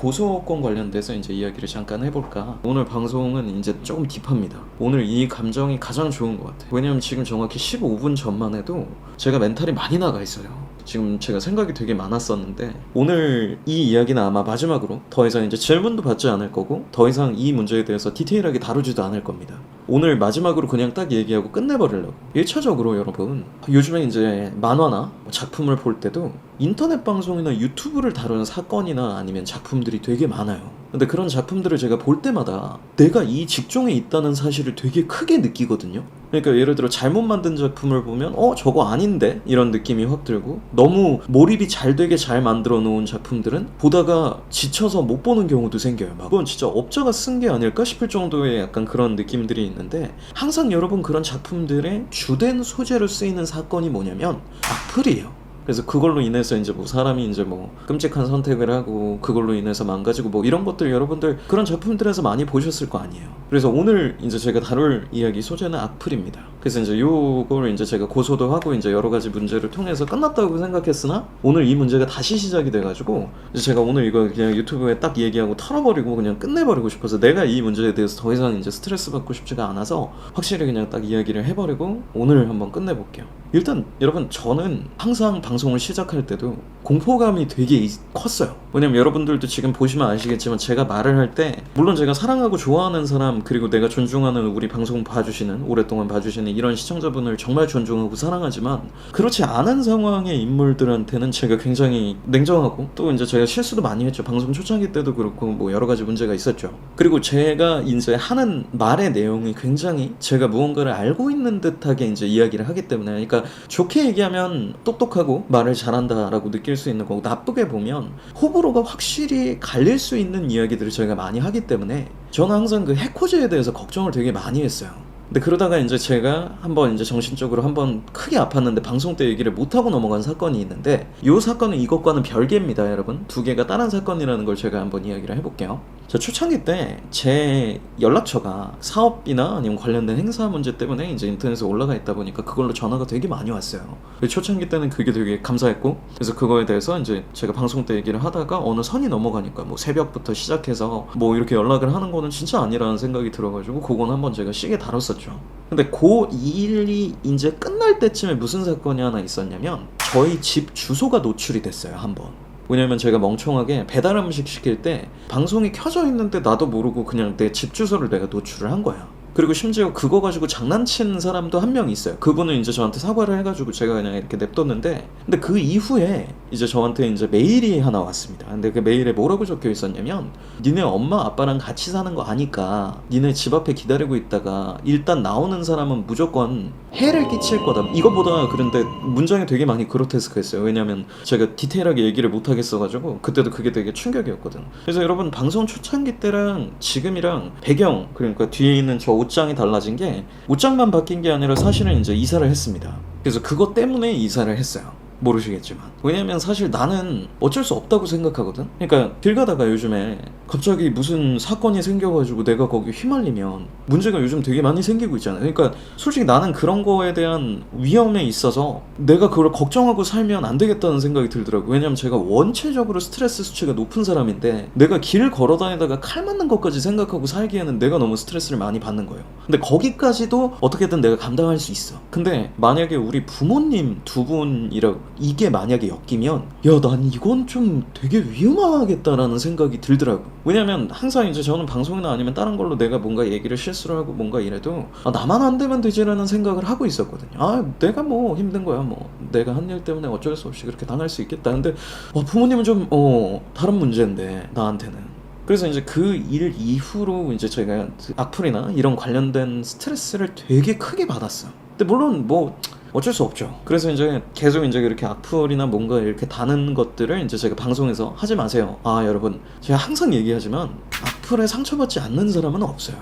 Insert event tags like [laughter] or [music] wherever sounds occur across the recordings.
고소권 관련돼서 이제 이야기를 잠깐 해볼까. 오늘 방송은 이제 조금 딥합니다. 오늘 이 감정이 가장 좋은 것 같아요. 왜냐면 지금 정확히 15분 전만 해도 제가 멘탈이 많이 나가 있어요. 지금 제가 생각이 되게 많았었는데 오늘 이 이야기는 아마 마지막으로 더 이상 이제 질문도 받지 않을 거고 더 이상 이 문제에 대해서 디테일하게 다루지도 않을 겁니다. 오늘 마지막으로 그냥 딱 얘기하고 끝내버리려고. 1차적으로 여러분, 요즘에 이제 만화나 작품을 볼 때도 인터넷 방송이나 유튜브를 다루는 사건이나 아니면 작품들이 되게 많아요. 근데 그런 작품들을 제가 볼 때마다 내가 이 직종에 있다는 사실을 되게 크게 느끼거든요. 그러니까 예를 들어 잘못 만든 작품을 보면 어 저거 아닌데 이런 느낌이 확 들고 너무 몰입이 잘 되게 잘 만들어 놓은 작품들은 보다가 지쳐서 못 보는 경우도 생겨요. 막 그건 진짜 업자가 쓴 게 아닐까 싶을 정도의 약간 그런 느낌들이 있는 데 항상 여러분 그런 작품들의 주된 소재로 쓰이는 사건이 뭐냐면 악플이에요. 그래서 그걸로 인해서 이제 뭐 사람이 이제 뭐 끔찍한 선택을 하고 그걸로 인해서 망가지고 뭐 이런 것들 여러분들 그런 작품들에서 많이 보셨을 거 아니에요. 그래서 오늘 이제 제가 다룰 이야기 소재는 악플입니다. 그래서 이제 요걸 이제 제가 고소도 하고 이제 여러 가지 문제를 통해서 끝났다고 생각했으나 오늘 이 문제가 다시 시작이 돼가지고 제가 오늘 이거 그냥 유튜브에 딱 얘기하고 털어버리고 그냥 끝내버리고 싶어서 내가 이 문제에 대해서 더 이상 이제 스트레스 받고 싶지가 않아서 확실히 그냥 딱 이야기를 해버리고 오늘 한번 끝내볼게요. 일단 여러분 저는 항상 방송 을 시작할 때도 공포감이 되게 이- 컸어요. 왜냐면 여러분들도 지금 보시면 아시겠지만 제가 말을 할 때 물론 제가 사랑하고 좋아하는 사람 그리고 내가 존중하는 우리 방송 봐주시는 오랫동안 봐주시는 이런 시청자분을 정말 존중하고 사랑하지만 그렇지 않은 상황의 인물들한테는 제가 굉장히 냉정하고 또 이제 제가 실수도 많이 했죠. 방송 초창기 때도 그렇고 뭐 여러 가지 문제가 있었죠. 그리고 제가 이제 하는 말의 내용이 굉장히 제가 무언가를 알고 있는 듯하게 이제 이야기를 하기 때문에 그러니까 좋게 얘기하면 똑똑하고 말을 잘한다라고 느낄 수 있는 거고 나쁘게 보면 호불호가 확실히 갈릴 수 있는 이야기들을 저희가 많이 하기 때문에 저는 항상 그 해코지에 대해서 걱정을 되게 많이 했어요. 근데 그러다가 이제 제가 한번 이제 정신적으로 한번 크게 아팠는데 방송 때 얘기를 못 하고 넘어간 사건이 있는데 이 사건은 이것과는 별개입니다, 여러분. 두 개가 다른 사건이라는 걸 제가 한번 이야기를 해볼게요. 저 초창기 때 제 연락처가 사업이나 아니면 관련된 행사 문제 때문에 이제 인터넷에 올라가 있다 보니까 그걸로 전화가 되게 많이 왔어요. 초창기 때는 그게 되게 감사했고 그래서 그거에 대해서 이제 제가 방송 때 얘기를 하다가 어느 선이 넘어가니까 뭐 새벽부터 시작해서 뭐 이렇게 연락을 하는 거는 진짜 아니라는 생각이 들어가지고 그건 한번 제가 시계 다뤘었죠. 근데 그 일이 이제 끝날 때쯤에 무슨 사건이 하나 있었냐면 저희 집 주소가 노출이 됐어요 한번. 왜냐면 제가 멍청하게 배달 음식 시킬 때 방송이 켜져 있는데 나도 모르고 그냥 내 집 주소를 내가 노출을 한 거야. 그리고 심지어 그거 가지고 장난친 사람도 한 명 있어요. 그분은 이제 저한테 사과를 해가지고 제가 그냥 이렇게 냅뒀는데, 근데 그 이후에 이제 저한테 이제 메일이 하나 왔습니다. 근데 그 메일에 뭐라고 적혀 있었냐면, 니네 엄마 아빠랑 같이 사는 거 아니까, 니네 집 앞에 기다리고 있다가 일단 나오는 사람은 무조건 해를 끼칠 거다. 이거보다 그런데 문장이 되게 많이 그로테스크했어요. 왜냐면 제가 디테일하게 얘기를 못 하겠어가지고 그때도 그게 되게 충격이었거든. 그래서 여러분 방송 초창기 때랑 지금이랑 배경 그러니까 뒤에 있는 저 옷장이 달라진 게 옷장만 바뀐 게 아니라 사실은 이제 이사를 했습니다. 그래서 그것 때문에 이사를 했어요. 모르시겠지만 왜냐면 사실 나는 어쩔 수 없다고 생각하거든 그러니까 길 가다가 요즘에 갑자기 무슨 사건이 생겨가지고 내가 거기 휘말리면 문제가 요즘 되게 많이 생기고 있잖아요. 그러니까 솔직히 나는 그런 거에 대한 위험에 있어서 내가 그걸 걱정하고 살면 안 되겠다는 생각이 들더라고 왜냐면 제가 원체적으로 스트레스 수치가 높은 사람인데 내가 길 걸어 다니다가 칼 맞는 것까지 생각하고 살기에는 내가 너무 스트레스를 많이 받는 거예요. 근데 거기까지도 어떻게든 내가 감당할 수 있어. 근데 만약에 우리 부모님 두 분이라 이게 만약에 엮이면 야 난 이건 좀 되게 위험하겠다라는 생각이 들더라고 왜냐면 항상 이제 저는 방송이나 아니면 다른 걸로 내가 뭔가 얘기를 실수를 하고 뭔가 이래도 아, 나만 안 되면 되지라는 생각을 하고 있었거든요. 아 내가 뭐 힘든 거야 뭐. 내가 한 일 때문에 어쩔 수 없이 그렇게 당할 수 있겠다. 근데 어, 부모님은 좀 어 다른 문제인데 나한테는. 그래서 이제 그 일 이후로 이제 제가 악플이나 이런 관련된 스트레스를 되게 크게 받았어. 근데 물론 뭐 어쩔 수 없죠. 그래서 이제 계속 이제 이렇게 악플이나 뭔가 이렇게 다는 것들을 이제 제가 방송에서 하지 마세요. 아 여러분 제가 항상 얘기하지만 악플에 상처받지 않는 사람은 없어요.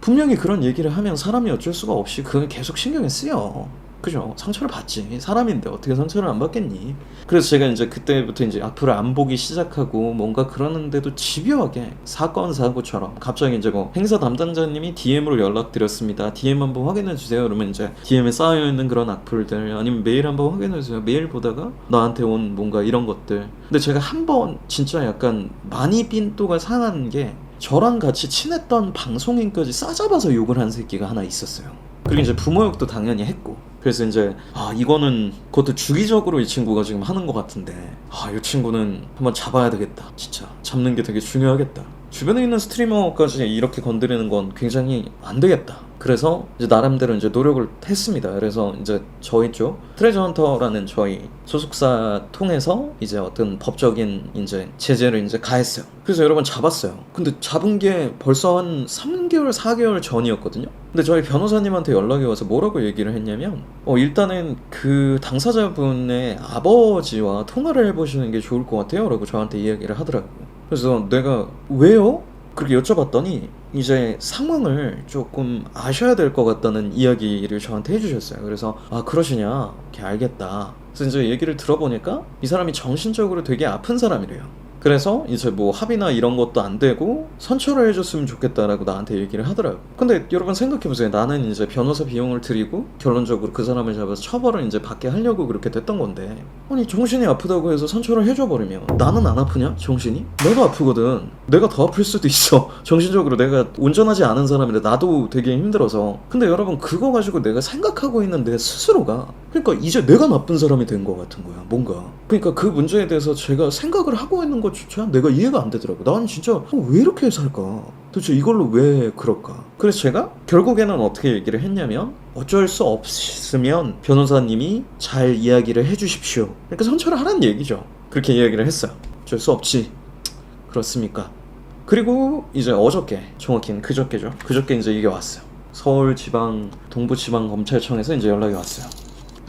분명히 그런 얘기를 하면 사람이 어쩔 수가 없이 그걸 계속 신경에 쓰여. 그죠? 상처를 받지. 사람인데 어떻게 상처를 안 받겠니? 그래서 제가 이제 그때부터 이제 앞으로 안 보기 시작하고 뭔가 그러는데도 집요하게 사건 사고처럼 갑자기 이제 뭐 행사 담당자님이 DM으로 연락드렸습니다. DM 한번 확인해 주세요. 그러면 이제 DM에 쌓여 있는 그런 악플들 아니면 메일 한번 확인해 주세요. 메일 보다가 나한테 온 뭔가 이런 것들. 근데 제가 한 번 진짜 약간 많이 삔또가 상한 게 저랑 같이 친했던 방송인까지 싸잡아서 욕을 한 새끼가 하나 있었어요. 그리고 이제 부모 욕도 당연히 했고 그래서 이제 아 이거는 그것도 주기적으로 이 친구가 지금 하는 것 같은데 아 이 친구는 한번 잡아야 되겠다. 진짜. 잡는 게 되게 중요하겠다 주변에 있는 스트리머까지 이렇게 건드리는 건 굉장히 안 되겠다. 그래서 이제 나름대로 이제 노력을 했습니다. 그래서 이제 저희 쪽 트레저 헌터라는 저희 소속사 통해서 이제 어떤 법적인 이제 제재를 이제 가했어요. 그래서 여러분 잡았어요. 근데 잡은 게 벌써 한 3개월 4개월 전이었거든요. 근데 저희 변호사님한테 연락이 와서 뭐라고 얘기를 했냐면 어 일단은 그 당사자분의 아버지와 통화를 해보시는 게 좋을 것 같아요. 라고 저한테 이야기를 하더라고요 그래서 내가 왜요? 그렇게 여쭤봤더니 이제 상황을 조금 아셔야 될 것 같다는 이야기를 저한테 해주셨어요. 그래서 아 그러시냐? 오케이 알겠다. 그래서 이제 얘기를 들어보니까 이 사람이 정신적으로 되게 아픈 사람이래요. 그래서 이제 뭐 합의나 이런 것도 안 되고 선처를 해줬으면 좋겠다라고 나한테 얘기를 하더라고. 근데 여러분 생각해보세요. 나는 이제 변호사 비용을 들이고 결론적으로 그 사람을 잡아서 처벌을 이제 받게 하려고 그렇게 됐던 건데 아니 정신이 아프다고 해서 선처를 해줘버리면 나는 안 아프냐? 정신이? 나도 아프거든. 내가 더 아플 수도 있어. [laughs] 정신적으로 내가 온전하지 않은 사람인데 나도 되게 힘들어서. 근데 여러분 그거 가지고 내가 생각하고 있는 내 스스로가 그러니까 이제 내가 나쁜 사람이 된 것 같은 거야. 뭔가. 그러니까 그 문제에 대해서 제가 생각을 하고 있는 것 조차 내가 이해가 안 되더라고. 난 진짜 어, 왜 이렇게 살까? 도대체 이걸로 왜 그럴까? 그래서 제가 결국에는 어떻게 얘기를 했냐면 어쩔 수 없으면 변호사님이 잘 이야기를 해주십시오. 그러니까 선처를 하라는 얘기죠. 그렇게 이야기를 했어요. 어쩔 수 없지. 그렇습니까? 그리고 이제 어저께 정확히는 그저께죠. 그저께 이제 이게 왔어요. 서울지방 동부지방검찰청에서 이제 연락이 왔어요.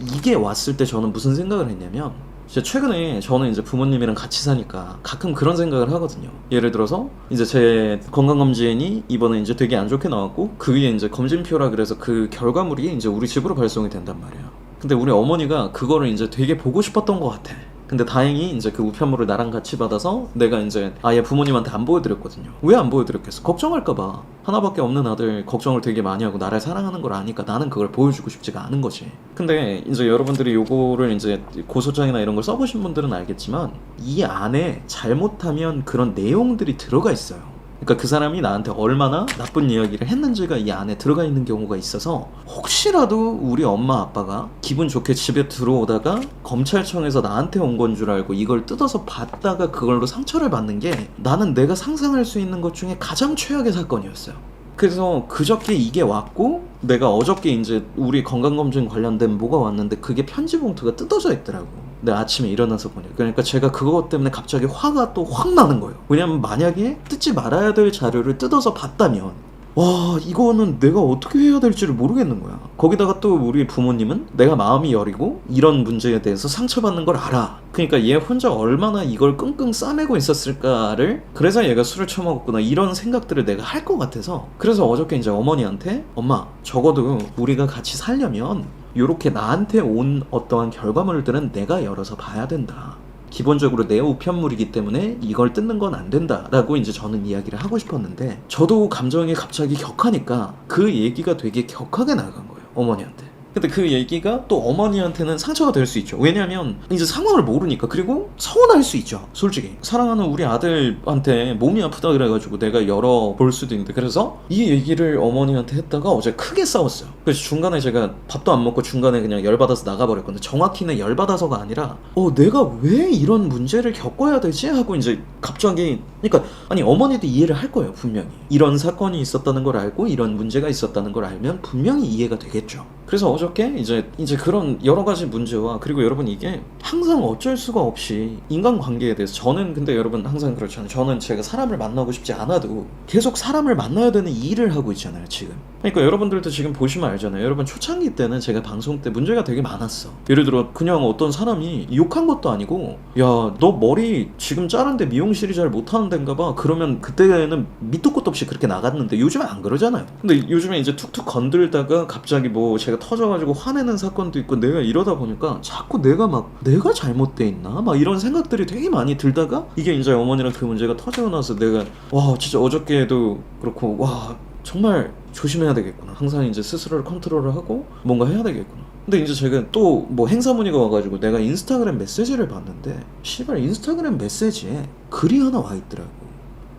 이게 왔을 때 저는 무슨 생각을 했냐면 이제 최근에 저는 이제 부모님이랑 같이 사니까 가끔 그런 생각을 하거든요. 예를 들어서 이제 제 건강검진이 이번에 이제 되게 안 좋게 나왔고 그 위에 이제 검진표라 그래서 그 결과물이 이제 우리 집으로 발송이 된단 말이에요. 근데 우리 어머니가 그거를 이제 되게 보고 싶었던 것 같아. 근데 다행히 이제 그 우편물을 나랑 같이 받아서 내가 이제 아예 부모님한테 안 보여드렸거든요. 왜 안 보여드렸겠어? 걱정할까봐. 하나밖에 없는 아들 걱정을 되게 많이 하고 나를 사랑하는 걸 아니까 나는 그걸 보여주고 싶지가 않은 거지. 근데 이제 여러분들이 요거를 이제 고소장이나 이런 걸 써보신 분들은 알겠지만 이 안에 잘못하면 그런 내용들이 들어가 있어요. 그러니까 그 사람이 나한테 얼마나 나쁜 이야기를 했는지가 이 안에 들어가 있는 경우가 있어서 혹시라도 우리 엄마 아빠가 기분 좋게 집에 들어오다가 검찰청에서 나한테 온 건 줄 알고 이걸 뜯어서 봤다가 그걸로 상처를 받는 게 나는 내가 상상할 수 있는 것 중에 가장 최악의 사건이었어요. 그래서 그저께 이게 왔고 내가 어저께 이제 우리 건강검진 관련된 뭐가 왔는데 그게 편지 봉투가 뜯어져 있더라고. 내 아침에 일어나서 보니 그러니까 제가 그것 때문에 갑자기 화가 또 확 나는 거예요. 왜냐면 만약에 뜯지 말아야 될 자료를 뜯어서 봤다면 와 이거는 내가 어떻게 해야 될지를 모르겠는 거야. 거기다가 또 우리 부모님은 내가 마음이 여리고 이런 문제에 대해서 상처받는 걸 알아. 그러니까 얘 혼자 얼마나 이걸 끙끙 싸매고 있었을까를 그래서 얘가 술을 처먹었구나 이런 생각들을 내가 할 것 같아서 그래서 어저께 이제 어머니한테 엄마 적어도 우리가 같이 살려면 요렇게 나한테 온 어떠한 결과물들은 내가 열어서 봐야 된다. 기본적으로 내 우편물이기 때문에 이걸 뜯는 건 안 된다라고 이제 저는 이야기를 하고 싶었는데 저도 감정이 갑자기 격하니까 그 얘기가 되게 격하게 나간 거예요 어머니한테. 근데 그 얘기가 또 어머니한테는 상처가 될 수 있죠. 왜냐면 이제 상황을 모르니까 그리고 서운할 수 있죠 솔직히. 사랑하는 우리 아들한테 몸이 아프다 그래가지고 내가 열어 볼 수도 있는데 그래서 이 얘기를 어머니한테 했다가 어제 크게 싸웠어요 그래서 중간에 제가 밥도 안 먹고 중간에 그냥 열받아서 나가버렸거든요. 정확히는 열받아서가 아니라 어 내가 왜 이런 문제를 겪어야 되지? 하고 이제 갑자기 그러니까 아니 어머니도 이해를 할 거예요 분명히. 이런 사건이 있었다는 걸 알고 이런 문제가 있었다는 걸 알면 분명히 이해가 되겠죠. 그래서 어저께 이제 이제 그런 여러 가지 문제와 그리고 여러분 이게 항상 어쩔 수가 없이 인간관계에 대해서 저는 근데 여러분 항상 그렇잖아요 저는 제가 사람을 만나고 싶지 않아도 계속 사람을 만나야 되는 일을 하고 있잖아요 지금. 그러니까 여러분들도 지금 보시면 알잖아요. 여러분 초창기 때는 제가 방송 때 문제가 되게 많았어. 예를 들어 그냥 어떤 사람이 욕한 것도 아니고 야 너 머리 지금 자른데 미용실이 잘 못하는 데인가 봐. 그러면 그때는 밑도 끝도 없이 그렇게 나갔는데 요즘엔 안 그러잖아요. 근데 요즘에 이제 툭툭 건들다가 갑자기 뭐 제가 터져가지고 화내는 사건도 있고 내가 이러다 보니까 자꾸 내가 막 내가 잘못돼 있나 막 이런 생각들이 되게 많이 들다가 이게 이제 어머니랑 그 문제가 터지고 나서 내가 와 진짜 어저께도 그렇고 와 정말 조심해야 되겠구나. 항상 이제 스스로를 컨트롤을 하고 뭔가 해야 되겠구나. 근데 이제 제가 또 뭐 행사 문의가 와가지고 내가 인스타그램 메시지를 봤는데 씨발 인스타그램 메시지에 글이 하나 와 있더라고.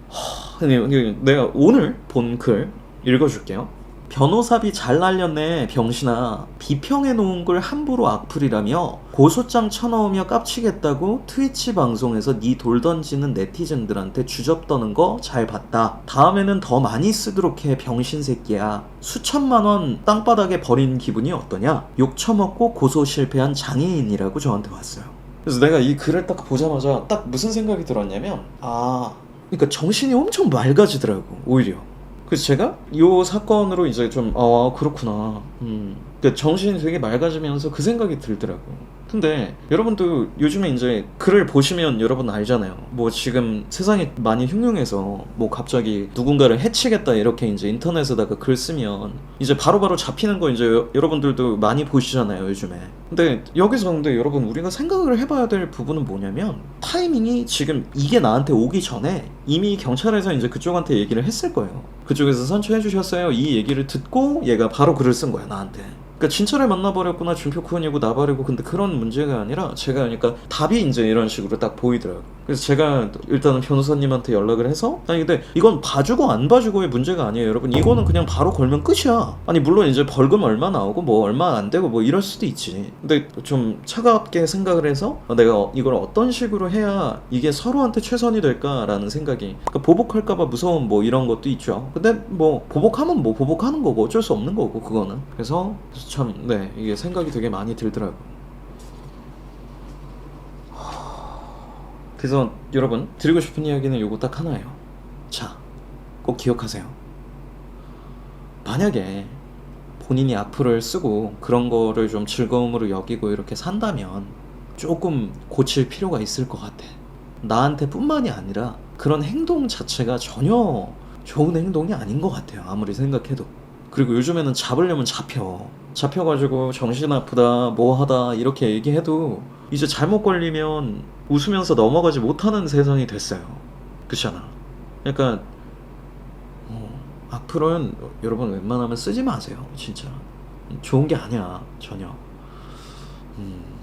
하, 내가 오늘 본 글 읽어줄게요. 변호사비 잘 날렸네 병신아. 비평해 놓은 걸 함부로 악플이라며 고소장 쳐넣으며 깝치겠다고 트위치 방송에서 네돌 던지는 네티즌들한테 주접 떠는 거 잘 봤다. 다음에는 더 많이 쓰도록 해 병신 새끼야. 수천만 원 땅바닥에 버린 기분이 어떠냐? 욕 처먹고 고소 실패한 장애인이라고 저한테 왔어요. 그래서 내가 이 글을 딱 보자마자 딱 무슨 생각이 들었냐면 아 그러니까 정신이 엄청 맑아지더라고 오히려 그래서 제가 이 사건으로 이제 좀 아 그렇구나. 음. 그러니까 정신이 되게 맑아지면서 그 생각이 들더라고. 근데 여러분도 요즘에 이제 글을 보시면 여러분 알잖아요. 뭐 지금 세상이 많이 흉흉해서 뭐 갑자기 누군가를 해치겠다 이렇게 이제 인터넷에다가 글 쓰면 이제 바로바로 잡히는 거 이제 여- 여러분들도 많이 보시잖아요 요즘에. 근데 여기서 근데 여러분 우리가 생각을 해봐야 될 부분은 뭐냐면 타이밍이 지금 이게 나한테 오기 전에 이미 경찰에서 이제 그쪽한테 얘기를 했을 거예요. 그쪽에서 선처해 주셨어요. 이 얘기를 듣고 얘가 바로 글을 쓴 거야 나한테. 그러니까 진짜를 만나버렸구나 준표쿤이고 나발이고 근데 그런 문제가 아니라 제가 그러니까 답이 이제 이런 식으로 딱 보이더라고요. 그래서 제가 일단은 변호사님한테 연락을 해서 아니 근데 이건 봐주고 안 봐주고의 문제가 아니에요 여러분. 이거는 그냥 바로 걸면 끝이야. 아니 물론 이제 벌금 얼마 나오고 뭐 얼마 안 되고 뭐 이럴 수도 있지. 근데 좀 차갑게 생각을 해서 어, 내가 이걸 어떤 식으로 해야 이게 서로한테 최선이 될까라는 생각이 그러니까 보복할까봐 무서운 뭐 이런 것도 있죠. 근데 뭐 보복하면 뭐 보복하는 거고 어쩔 수 없는 거고 그거는. 그래서 참 네 이게 생각이 되게 많이 들더라고 그래서 여러분 드리고 싶은 이야기는 요거 딱 하나예요. 자, 꼭 기억하세요. 만약에 본인이 악플을 쓰고 그런 거를 좀 즐거움으로 여기고 이렇게 산다면 조금 고칠 필요가 있을 것 같아. 나한테 뿐만이 아니라 그런 행동 자체가 전혀 좋은 행동이 아닌 것 같아요. 아무리 생각해도. 그리고 요즘에는 잡으려면 잡혀. 잡혀가지고 정신 아프다, 뭐 하다, 이렇게 얘기해도 이제 잘못 걸리면 웃으면서 넘어가지 못하는 세상이 됐어요. 그렇잖아. 그러니까 어, 악플은 여러분 웬만하면 쓰지 마세요. 진짜 좋은 게 아니야 전혀. 음.